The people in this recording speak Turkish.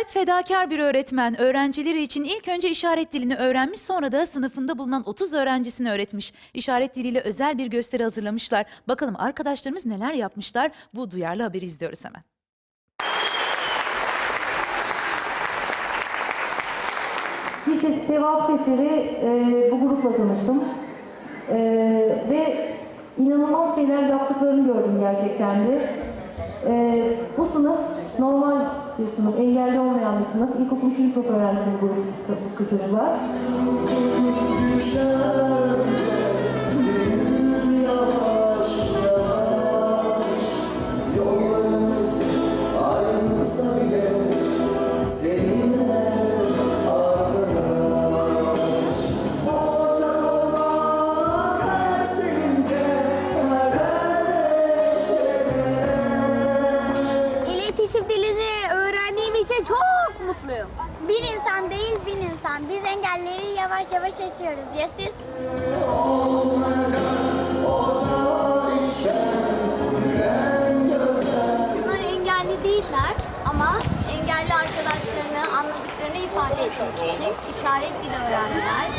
Kalp fedakar bir öğretmen. Öğrencileri için ilk önce işaret dilini öğrenmiş sonra da sınıfında bulunan 30 öğrencisini öğretmiş. İşaret diliyle özel bir gösteri hazırlamışlar. Bakalım arkadaşlarımız neler yapmışlar? Bu duyarlı haberi izliyoruz hemen. Bilkes'te vakıf eseri e, bu grupla tanıştım. E, ve inanılmaz şeyler yaptıklarını gördüm gerçekten de. E, bu sınıf normal bir sınıf, engelli olmayan bir sınıf. İlkokul 3. sınıf öğrencisi bu grup bu çocuklar. Yollarımız ayrılsa bile mutluyum. Bir insan değil bin insan. Biz engelleri yavaş yavaş aşıyoruz. Ya siz? Bunlar engelli değiller ama engelli arkadaşlarını anladıklarını ifade etmek için işaret dili öğrendiler.